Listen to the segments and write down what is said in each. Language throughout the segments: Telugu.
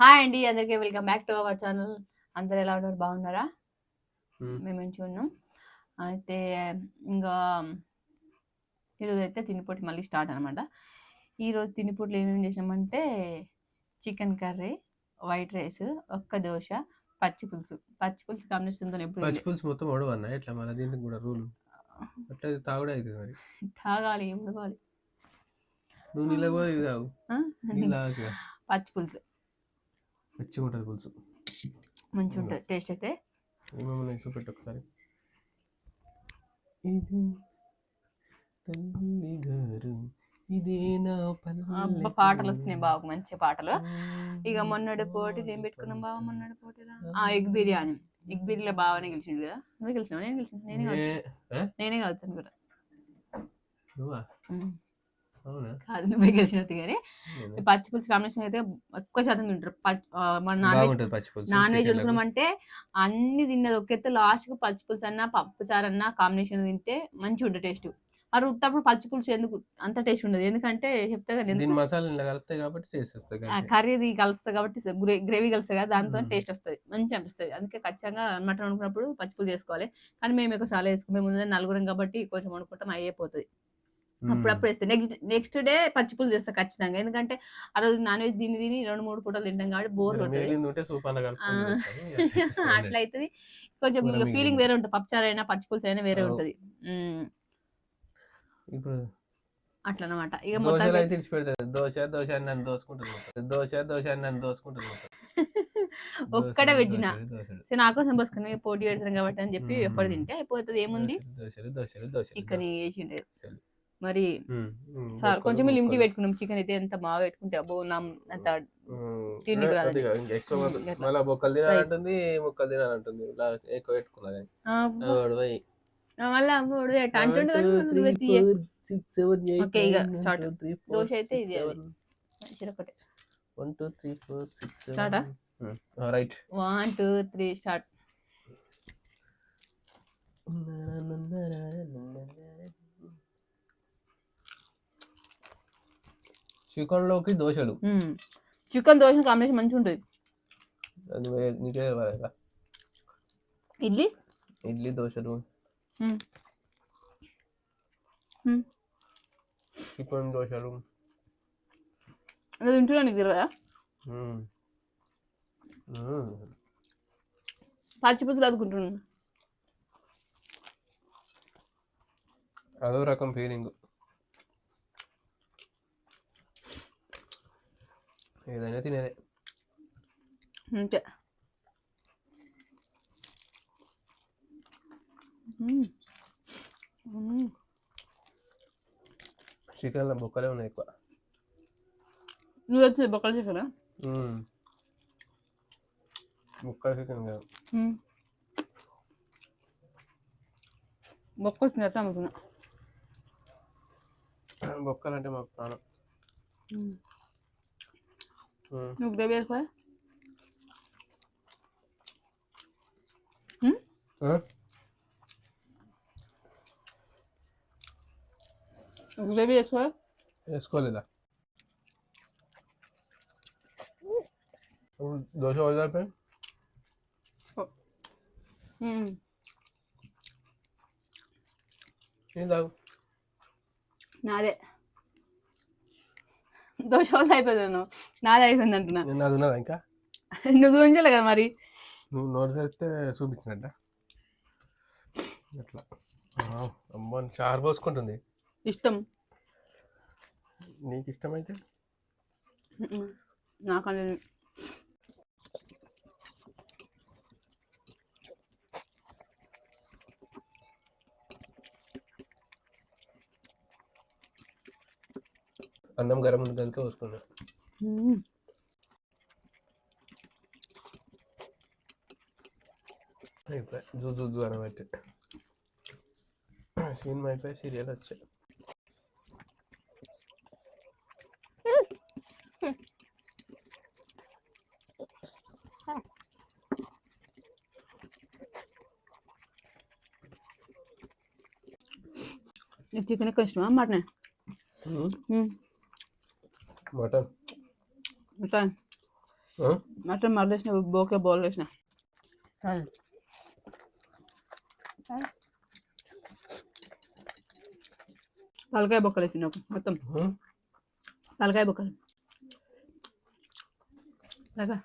హాయ్ అండి అందరికీ welcome back to our channel. అందరు ఎలా ఉన్నారు? బాగున్నారా? మ్మ్. మంచిగా ఉన్నాం అయితే ఇంకా ఈరోజు అయితే తినిపోటీ మళ్ళీ స్టార్ట్ అనమాట ఈరోజు తినిపోట్లు ఏమేమి చేసామంటే చికెన్ కర్రీ వైట్ రైస్ ఒక్క దోశ పచ్చి పులుసు. పచ్చి పులుసు కాంబినేషన్తో ఎప్పుడు పచ్చి పులుసు మొత్తం ఒడవన్నా ఇట్లా మళ్ళీ దీనికి కూడా రూల్ అట్లా తాగుడే అవుతుంది మరి. తాగాలి ఉడకాలి నువ్వు నీళ్ళ కూడా తాగు. పచ్చి పులుసు. మంచిగా ఉంటుంది పులుసు. మంచిగా ఉంటుంది టేస్ట్ అయితే. ఏమేమో చూపెట్టు ఒకసారి. ఇది తల్లి గారు పాటలు వస్తున్నాయి బాగా మంచి పాటలు. ఇక మొన్నటి పోటీ ఏం పెట్టుకున్నాం బావ మొన్నటి పోటీలో? ఆ ఎగ్ బిర్యానీ. ఎగ్ బిర్యానీ బాగానే గెలిచిండు కదా. నువ్వే గెలిచినావు? నేను గెలిచిన. నేనే కావచ్చు. నేనే కావచ్చు అనుకుంటా. కాదు నువ్వే గెలిచినట్టు కానీ. నేనా? ఈ పచ్చి పులుసు కాంబినేషన్ అయితే ఎక్కువ శాతం తింటారు. మన నాన్ వెజ్ నాన్ వెజ్ చికెన్లకు. వండుకున్నామంటే అన్ని తిన్నది ఒకెత్తే లాస్ట్కు పచ్చి పులుసు అన్న పప్పు చారు అన్న కాంబినేషన్ తింటే మంచిగా ఉంటుంది టేస్ట్ మరి ఉత్తప్పుడు పచ్చి పులుసు ఎందుకు అంత టేస్ట్ ఉండదు? ఎందుకంటే చెప్తే కదా మసాలా కలుపుతాయి కాబట్టి చేసేస్తాయి ఆ కర్రీ కలుస్తుంది కాబట్టి గ్రేవీ కలుస్తుంది కదా దాంతో. టేస్ట్ వస్తుంది. మంచిగా అనిపిస్తుంది. అందుకే ఖచ్చితంగా మటన్ వండుకున్నప్పుడు పచ్చిపులు చేసుకోవాలి. కానీ మేము ఎక్కువ చాలా వేసుకునే ముందు నలుగురం కాబట్టి కొంచెం వండుకుంటాం అయిపోతుంది అప్పుడప్పుడు వేస్తే నెక్స్ట్ నెక్స్ట్ డే పచ్చిపులు చేస్తా ఖచ్చితంగా ఎందుకంటే ఆ రోజు నాన్ వెజ్ తిని తిని రెండు మూడు పూటలు తింటాం కాబట్టి బోర్ అట్లా అవుతుంది కొంచెం ఫీలింగ్. వేరే ఉంటుంది పప్పుచారు అయినా పచ్చిపులుసు అయినా వేరే. ఉంటుంది. ఇప్పుడు అట్లా అనమాట ఇక మొత్తం ఇచ్చి పెడతారు దోశ దోశ నన్ను దోసుకుంటుంది. దోశ దోశ నన్ను దోసుకుంటుంది. ఒక్కడే పెట్టిన దోశలు, దోశలు. సో నా కోసం పోసుకుని పోటీ పెడతాం కాబట్టి అని చెప్పి. ఎప్పుడు తింటే అయిపోతుంది ఏముంది దోశలు దోశలు చికెన్ వేసిండే దోశలు. మరి సార్ కొంచెం లిమిట్. పెట్టుకున్నాం చికెన్ అయితే ఎంత బాగా పెట్టుకుంటే అబ్బో నా అంత ఎక్కువ గట్లా. మళ్ళా బొక్కలు తినాలంటుంది ముక్కలు తినాలంటుంది ఎక్కువ అబ్బో. అంటుండే Okay, ఇక దోశ అయితే ఇది. ఒకటి six, seven. Start ఆ? మ్మ్, ఆ, right one two three start చికెన్లోకి దోశలు చికెన్ దోశ కాంబినేషన్ మంచిగా ఉంటుంది నీకే. ఇడ్లీ? ఇడ్లీ దోశలు. చికెన్ దోశలు. అది తింటున్నా నీకు తెలియదా మ్మ్. మ్మ్. పచ్చి పులుసులు అదుకుంటున్నాను అదో రకం ఫీలింగ్ ఏదైనా తినేదే. అంతే. చికెన్లో బొక్కలే ఉన్నాయి ఎక్కువ. నువ్వు వచ్చి బొక్కలు మ్మ్. ముక్కల చికెన్ కాదు. బొక్క వచ్చింది అనుకున్నా బొక్కలు అంటే మాకు ప్రాణం. నువ్వు గ్రేవీ వేసుకో. ఆ? గ్రేవీ వేసుకో. వేసుకోలేదా? దోశ వదిలిపోయి తాగు? నాదే. దోశ వల్ల అయిపోయింది నువ్వు. నాదే అయిపోయింది అంటున్నా. నేను అది ఉన్నదా ఇంకా? నువ్వు చూపించలే కదా మరి. నువ్వు నోరు తెరిస్తే చూపించినట్ట. అట్లా. అమ్మో చారు పోసుకుంటుంది. ఇష్టం. నీకు ఇష్టమైతే? నాకంటే అన్నం గరం ఉంది కలిపి పోసుకున్నా అయిపోయి జూ జూ జూ అని పెట్టి సినిమా అయిపోయి సీరియల్ వచ్చాయి నీకు చికెన్ ఎక్కువ ఇష్టమా మటన్ మటన్ మటన్ మరలేసిన బోకే బౌల్ వేసిన తలకాయ బొక్కలు వేసిన మొత్తం? తలకాయ బొక్కలు అలాగా.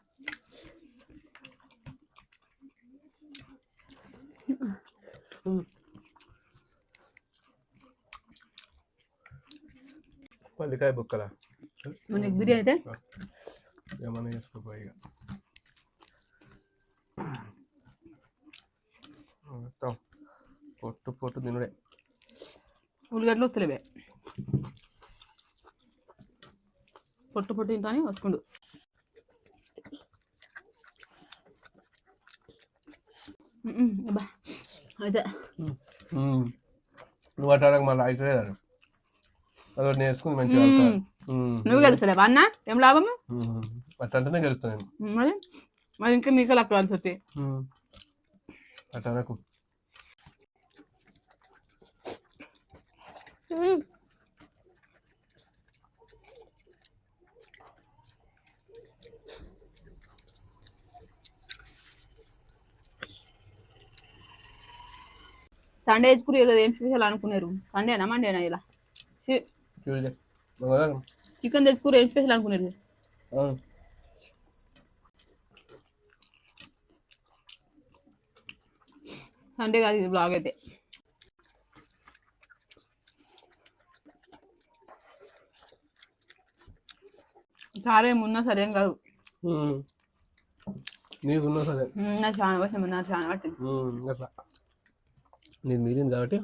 పల్లికాయ బుక్కల నీకు బిర్యానీ అయితే? ఏమన్నా చేసుకోపోయి మొత్తం పొట్టు పొట్టు తినుడే. ఉల్లిగడ్డలు వస్తలేవే పొట్టు పొట్టు తింటాని వస్తుండు. అబ్బా అయితే. నువ్వు అట్టానికి మళ్ళీ అయితలేదని అదొకటి నేర్చుకుని మంచిగా. నువ్వు గెలుస్తలేవా అన్న? ఏం లాభము. అట్లంటేనే గెలుస్తాను మరి? మరి ఇంకా మీకు లక్క కలిసి వచ్చి ఉమ్. అట్లనకు సండే స్కూల్ ఈరోజు ఏం స్పెషల్ అనుకున్నారు? సండేనా మండేనా ఇలా? మంగళవారం చికెన్ తెచ్చుకుని ఏం స్పెషల్ అనుకున్నారు. సండే కాదు ఇది బ్లాగ్ అయితే సారే మున్నా సరేం కాదు. నీకున్నా సరే నాకు చాలా నాకు చాలా పట్టింది అట్లా మిగిలింది కాబట్టి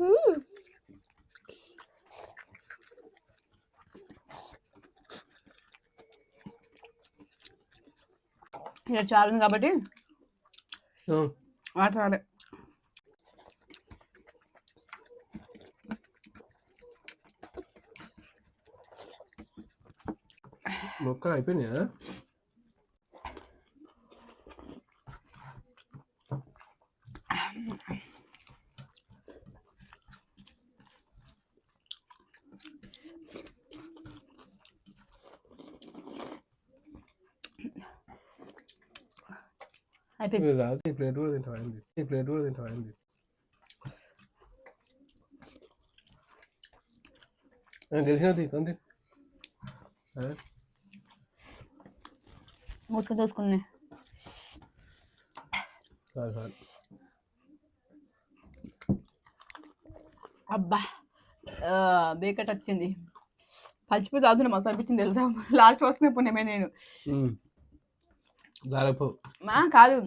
మ్మ్. ఇక్కడ చాలా ఉంది కాబట్టి ఉమ్. వాటర్ రాలే మొక్కలు అయిపోయినాయా? అయిపోయింది ఈ ప్లేట్ కూడా తింటావా ఈ ప్లేట్ కూడా తింటావా తెలిసినది కొంది అదే మూసుకొని చూసుకుని చాలు చాలు అబ్బా బేకట్ వచ్చింది. పచ్చిపోయి తాగుతున్నా మస్తు అనిపించింది తెలుసా? లాస్ట్ వస్తున్న పుణ్యమే నేను. దారపు మా కాదు.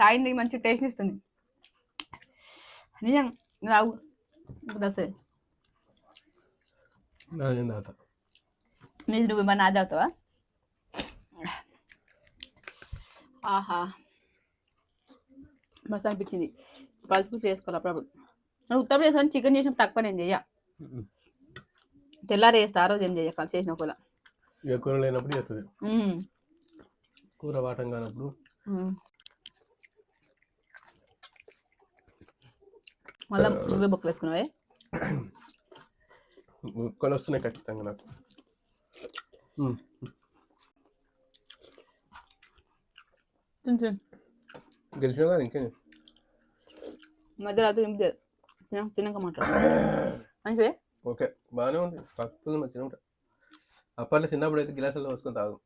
తాగింది మంచి టేస్ట్ ఇస్తుంది. నిజం. రావు. నేను తాత నీది నువ్వు ఏమన్నా నాది అవుతావా? ఆహా. మస్తు అనిపించింది. పలుపు చేసుకోవాలి అప్పుడప్పుడు. నువ్వు ఉత్తప్పుడు చేసాను చికెన్ చేసినప్పుడు తక్కువ నేను చెయ్య. తెల్లారి చేస్తా ఆ రోజు ఏం చెయ్య? కలిసి చేసిన ఒకవేళ కూర లేనప్పుడు చేస్తుంది. కూర వాటం కానప్పుడు. మళ్ళా నువ్వే బొక్కలు వేసుకున్నావే? ముక్కలు వస్తున్నాయి ఖచ్చితంగా నాకు. గెలిచినావు కదా ఇంకేం? నింపి తిన తినక మాట్లాడు. మంచిదే? ఓకే బాగానే ఉంది. పక్కన మంచిగా ఉంటాయి అప్పట్లో చిన్నప్పుడు అయితే గిలాసులో పోసుకొని తాగు.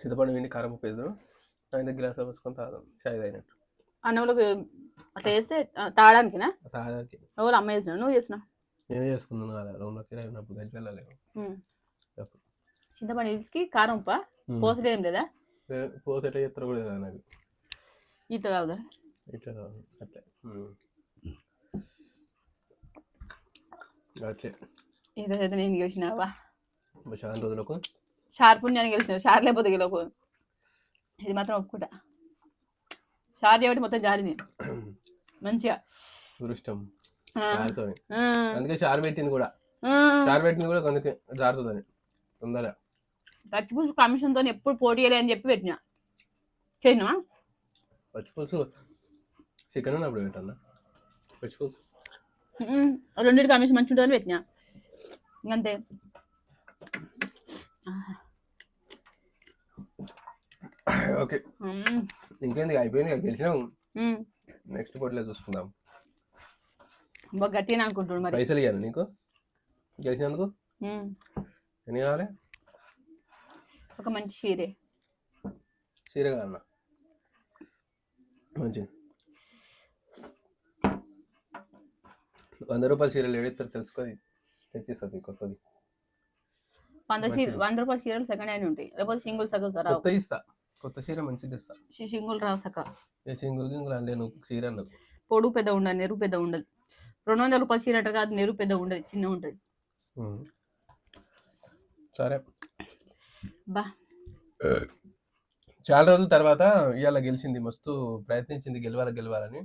చింతపండు వెండి కారం ఉప్పు వేద్దాం ఆయన గిలాసులో పోసుకొని తాగుదాం. చాయ్ తాగినట్టు. అన్నంలోకి అట్లా చేస్తే తాగడానికినా? తాగడానికి. ఎవరు అమ్మ చేసినావు? నువ్వు చేసినావు? నేనే చేసుకున్నాను కదా రూమ్లోకి అయినప్పుడు వెళ్ళలేము. చెప్పు. చింతపండు ఇసుకి కారం ఉప్ప? ఏం లేదా? ఎట్లా చేస్తారో కూడా తెలియదు నాకు. ఇట్లా తాగుదా? ఇట్లా తాగు అట్లే. అట్లే. ఈరోజు అయితే నేను ఇప్పుడు చాలా రోజులకు షార్ పుణ్యాన్ని గెలిచిన షార్ లేకపోతే గెలవకు ఇది మాత్రం ఒప్పుకుంటా షార్ చేయబట్టి మొత్తం జారింది మంచిగా. దృష్టం ఆ, జారుతుంది ఆ, అందుకే షార్ పెట్టింది కూడా. షార్ పెట్టింది కూడా అందుకే జారుతుందని. తొందరగా. పచ్చి పులుసు కమిషన్తో ఎప్పుడు పోటీ అని చెప్పి పెట్టిన. చేసినావా? పచ్చి పులుసు చికెన్ ఉన్నప్పుడు పెట్టన్నా. పచ్చి పులుసు. ఉమ్, రెండింటి కమిషన్ మంచి ఉంటుందని పెట్టిన. ఇంకంతే. ఓకే ఇంకేంది అయిపోయింది గెలిచినాం. నెక్స్ట్ పోటీలో చూసుకుందాం బాగా గట్టిగా అనుకుంటున్నాడు మరి పైసలు ఇవ్వాలి నీకు గెలిచినందుకు ఎన్ని కావాలి ఒక మంచి చీరే చీర కావాలన్నా మంచిది వంద రూపాయల చీరలు ఏడిస్తారు తెలుసుకొని తెచ్చిస్తుంది కొత్తది వంద వంద రూపాయల చీరలు సెకండ్ హ్యాండ్ ఉంటాయి. లేకపోతే సింగిల్ సగం రావు కొత్త ఇస్తా. కొత్త చీర మంచిది ఇస్తా సింగిల్ రావు సక్క ఏ సింగుల్ గింగుల్ అంటే నువ్వు చీర పొడుగు పెద్ద ఉండదు నెరువు పెద్ద ఉండదు. రెండు వందల రూపాయల చీర అంటారు కాదు నెరువు పెద్ద ఉండదు చిన్న ఉంటుంది. సరే. బా. చాలా రోజుల తర్వాత ఇవాళ గెలిచింది మస్తు ప్రయత్నించింది గెలవాలి గెలవాలని.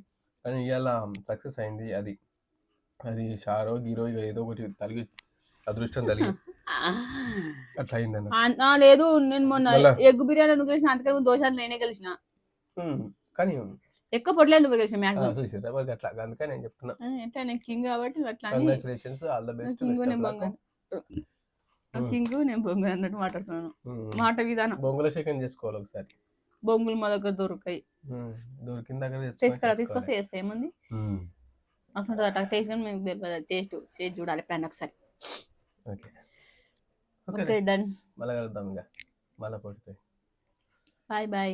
కానీ ఇవాళ సక్సెస్ అయింది అది. అది షారో గీరో ఏదో ఒకటి తలిగి అదృష్టం తలిగి. అట్లా అయిందన్న లేదు నేను మొన్న? ఎగ్ బిర్యానీ నువ్వు గెలిచిన అంతకన్నా దోశలు నేనే గెలిచిన. కానీ ఎక్కువ పొట్లేదు నువ్వు గెలిచిన మ్యాక్సిమం. చూసారా మరి అట్లా అందుకే నేను చెప్తున్నా. అంటే నేను కింగ్ కాబట్టి అట్లా congratulations all the best king నేను బంగారు. కింగ్ నేను బొంగు అన్నట్టు మాట్లాడుతున్నాను. మాట విధానం. బొంగుల చికెన్ చేసుకోవాలి ఒకసారి. బొంగులు మా దగ్గర దొరుకుతాయి. దొరికిన దగ్గర తీసుకురా తీసుకొస్తే. చేస్తే ఏముంది. అసలు అట్లా టేస్ట్ మేము టేస్ట్ చేసి చూడాలి ప్యాన్ ఒకసారి. ఓకే. ఓకే ఓకే డన్ మళ్ళీ కలుద్దాం ఇంకా మళ్ళీ కొడితే బాయ్ బాయ్